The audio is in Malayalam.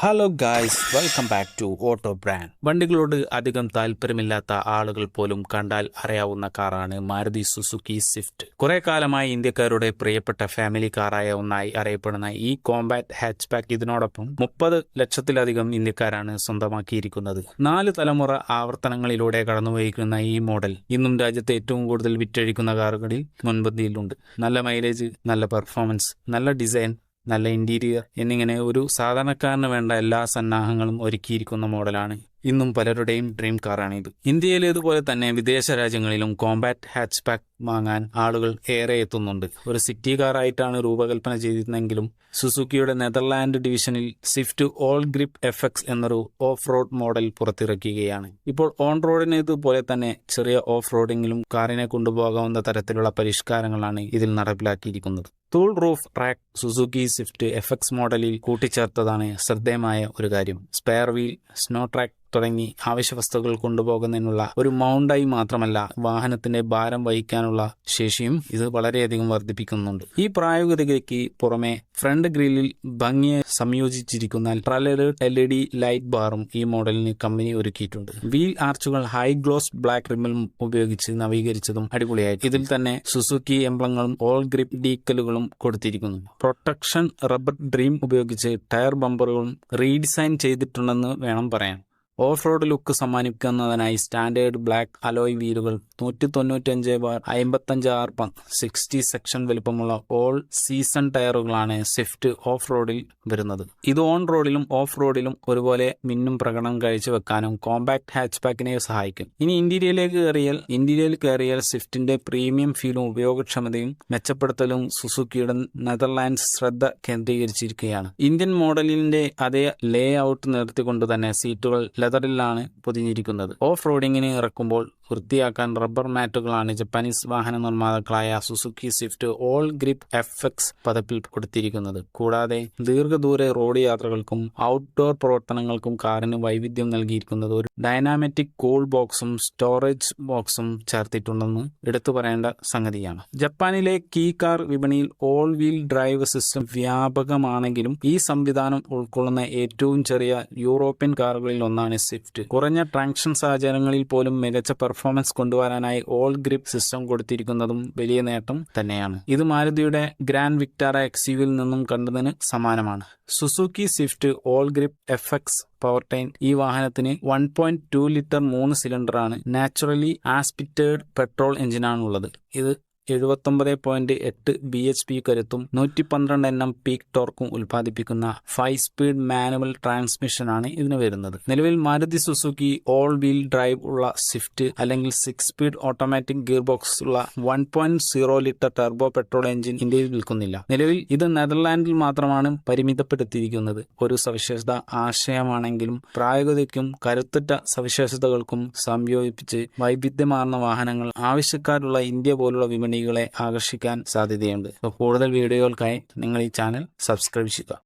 Hello guys welcome back to auto brand വണ്ടികളോട് അധികം താല്പര്യമില്ലാത്ത ആളുകൾ പോലും കണ്ടാൽ അറിയാവുന്ന കാറാണ് മാരുതി സുസുക്കി സ്വിഫ്റ്റ്. കുറെ കാലമായി ഇന്ത്യക്കാരുടെ പ്രിയപ്പെട്ട ഫാമിലി കാറായ ഒന്നായി അറിയപ്പെടുന്ന ഈ കോമ്പാറ്റ് ഹാച്ച്ബാക്ക് ഇതിനോടൊപ്പം മുപ്പത് ലക്ഷത്തിലധികം ഇന്ത്യക്കാരാണ് സ്വന്തമാക്കിയിരിക്കുന്നത്. നാല് തലമുറ ആവർത്തനങ്ങളിലൂടെ കടന്നുപോയിരിക്കുന്ന ഈ മോഡൽ ഇന്നും രാജ്യത്തെ ഏറ്റവും കൂടുതൽ വിറ്റഴിക്കുന്ന കാറുകളിൽ മുൻപന്തിയിലുണ്ട്. നല്ല മൈലേജ് നല്ല പെർഫോമൻസ് നല്ല ഡിസൈൻ നല്ല ഇന്റീരിയർ എന്നിങ്ങനെ ഒരു സാധാരണക്കാരന് വേണ്ട എല്ലാ സന്നാഹങ്ങളും ഒരുക്കിയിരിക്കുന്ന മോഡലാണ്. ഇന്നും പലരുടെയും ഡ്രീം കാറാണിത് ഇന്ത്യയിലേതുപോലെ തന്നെ വിദേശ രാജ്യങ്ങളിലും കോമ്പാറ്റ് ഹാച്ച്ബാക്ക് വാങ്ങാൻ ആളുകൾ ഏറെ എത്തുന്നുണ്ട്. ഒരു സിറ്റി കാറായിട്ടാണ് രൂപകൽപ്പന ചെയ്തിരുന്നെങ്കിലും സുസുക്കിയുടെ നെതർലാൻഡ് ഡിവിഷനിൽ Swift all grip F X എന്നൊരു ഓഫ് റോഡ് മോഡൽ പുറത്തിറക്കുകയാണ്. ഇപ്പോൾ ഓൺ റോഡിനേതുപോലെ തന്നെ ചെറിയ ഓഫ് റോഡിങ്ങിലും കാറിനെ കൊണ്ടുപോകാവുന്ന തരത്തിലുള്ള പരിഷ്കാരങ്ങളാണ് ഇതിൽ നടപ്പിലാക്കിയിരിക്കുന്നത്. തൂൾ roof track Suzuki Swift F X മോഡലിൽ കൂട്ടിച്ചേർത്തതാണ് ശ്രദ്ധേയമായ ഒരു കാര്യം. സ്പെയർ വീൽ സ്നോ ട്രാക്ക് തുടങ്ങി ആവശ്യ വസ്തുക്കൾ കൊണ്ടുപോകുന്നതിനുള്ള ഒരു മൗണ്ടായി മാത്രമല്ല വാഹനത്തിന്റെ ഭാരം വഹിക്കാനുള്ള ശേഷിയും ഇത് വളരെയധികം വർദ്ധിപ്പിക്കുന്നുണ്ട്. ഈ പ്രായോഗികതയ്ക്ക് പുറമെ ഫ്രണ്ട് ഗ്രില്ലിൽ ഭംഗിയെ സംയോജിച്ചിരിക്കുന്ന ട്രലേഡ് എൽ ഇ ഡി ലൈറ്റ് ബാറും ഈ മോഡലിന് കമ്പനി ഒരുക്കിയിട്ടുണ്ട്. വീൽ ആർച്ചുകൾ ഹൈ ഗ്ലോസ് ബ്ലാക്ക് റിമ്മിൽ ഉപയോഗിച്ച് നവീകരിച്ചതും അടിപൊളിയായി. ഇതിൽ തന്നെ സുസുക്കി എംബ്ലങ്ങളും ഓൾ ഗ്രിപ്പ് ഡീക്കലുകളും കൊടുത്തിരിക്കുന്നു. പ്രൊട്ടക്ഷൻ റബ്ബർ ഡ്രീം ഉപയോഗിച്ച് ടയർ ബമ്പറുകളും റീഡിസൈൻ ചെയ്തിട്ടുണ്ടെന്ന് വേണം പറയാൻ. ഓഫ് റോഡ് ലുക്ക് സമ്മാനിക്കുന്നതിനായി സ്റ്റാൻഡേർഡ് ബ്ലാക്ക് അലോയ് വീലുകൾ നൂറ്റി തൊണ്ണൂറ്റഞ്ച് ബാർ അമ്പത്തഞ്ച് ആർ സിക്സ്റ്റി സെക്ഷൻ വലുപ്പമുള്ള ഓൾ സീസൺ ടയറുകളാണ് സ്വിഫ്റ്റ് ഓഫ് റോഡിൽ വരുന്നത്. ഇത് ഓൺ റോഡിലും ഓഫ് റോഡിലും ഒരുപോലെ മിന്നും പ്രകടനം കാഴ്ചവെക്കാനും കോമ്പാക്ട് ഹാച്ച് പാക്കിനെ സഹായിക്കും. ഇനി ഇന്റീരിയറിലേക്ക് കയറിയാൽ ഇന്റീരിയറിൽ കയറിയാൽ സ്വിഫ്റ്റിന്റെ പ്രീമിയം ഫീലും ഉപയോഗക്ഷമതയും മെച്ചപ്പെടുത്തലും സുസുക്കിയുടെ നെതർലാൻഡ്സ് ശ്രദ്ധ കേന്ദ്രീകരിച്ചിരിക്കുകയാണ്. ഇന്ത്യൻ മോഡലിന്റെ അതേ ലേ ഔട്ട് നിർത്തിക്കൊണ്ട് തന്നെ സീറ്റുകൾ ലെതറിലാണ് പൊതിഞ്ഞിരിക്കുന്നത്. ഓഫ് റോഡിങ്ങിന് ഇറക്കുമ്പോൾ വൃത്തിയാക്കാൻ റബ്ബർ മാറ്റുകളാണ് ജപ്പാനീസ് വാഹന നിർമ്മാതാക്കളായ Suzuki Swift all grip F X പതിപ്പിൽ കൊടുത്തിരിക്കുന്നത്. കൂടാതെ ദീർഘദൂര റോഡ് യാത്രകൾക്കും ഔട്ട്ഡോർ പ്രവർത്തനങ്ങൾക്കും കാറിന് വൈവിധ്യം നൽകിയിരിക്കുന്നത് ഒരു ഡൈനാമറ്റിക് കൂൾ ബോക്സും സ്റ്റോറേജ് ബോക്സും ചേർത്തിട്ടുണ്ടെന്ന് എടുത്തു പറയേണ്ട സംഗതിയാണ്. ജപ്പാനിലെ കീ കാർ വിപണിയിൽ ഓൾ വീൽ ഡ്രൈവ് സിസ്റ്റം വ്യാപകമാണെങ്കിലും ഈ സംവിധാനം ഉൾക്കൊള്ളുന്ന ഏറ്റവും ചെറിയ യൂറോപ്യൻ കാറുകളിൽ ഒന്നാണ് സ്വിഫ്റ്റ്. കുറഞ്ഞ ട്രാൻഷൻ സാഹചര്യങ്ങളിൽ പോലും മികച്ച പെർഫോമൻസ് കൊണ്ടുവരാനായി ഓൾ ഗ്രിപ്പ് സിസ്റ്റം കൊടുത്തിരിക്കുന്നതും വലിയ നേട്ടം തന്നെയാണ്. ഇത് മാരുതിയുടെ ഗ്രാൻഡ് വിക്ടാറ എക്സ്യുവിൽ നിന്നും കണ്ടതിന് സമാനമാണ്. Suzuki Swift all grip F X powertrain ഈ വാഹനത്തിന് വൺ പോയിന്റ് ടു ലിറ്റർ മൂന്ന് സിലിണ്ടറാണ് നാച്ചുറലി ആസ്പിറ്റേഡ് പെട്രോൾ എഞ്ചിനാണുള്ളത്. ഇത് എഴുപത്തൊമ്പത് പോയിന്റ് എട്ട് ബി എച്ച് പി കരുത്തും നൂറ്റി പന്ത്രണ്ട് എണ്ണം പീക്ക് ടോർക്കും ഉൽപ്പാദിപ്പിക്കുന്ന ഫൈവ് സ്പീഡ് മാനുവൽ ട്രാൻസ്മിഷനാണ് ഇതിന് വരുന്നത്. നിലവിൽ Maruti Suzuki all wheel drive ഉള്ള സ്വിഫ്റ്റ് അല്ലെങ്കിൽ six speed automatic gear box ഉള്ള one point zero litre turbo petrol engine ഇന്ത്യയിൽ വിൽക്കുന്നില്ല. നിലവിൽ ഇത് നെതർലാൻഡിൽ മാത്രമാണ് പരിമിതപ്പെടുത്തിയിരിക്കുന്നത്. ഒരു സവിശേഷത ആശയമാണെങ്കിലും പ്രായോഗികതയ്ക്കും കരുത്തുറ്റ സവിശേഷതകൾക്കും സംയോജിപ്പിച്ച് വൈവിധ്യമാർന്ന വാഹനങ്ങൾ ആവശ്യക്കാരുള്ള ഇന്ത്യ പോലുള്ള വിപണികളെ ആകർഷിക്കാൻ സാധ്യതയുണ്ട്. അപ്പോൾ കൂടുതൽ വീഡിയോകൾക്കായി നിങ്ങൾ ഈ ചാനൽ സബ്സ്ക്രൈബ് ചെയ്യുക.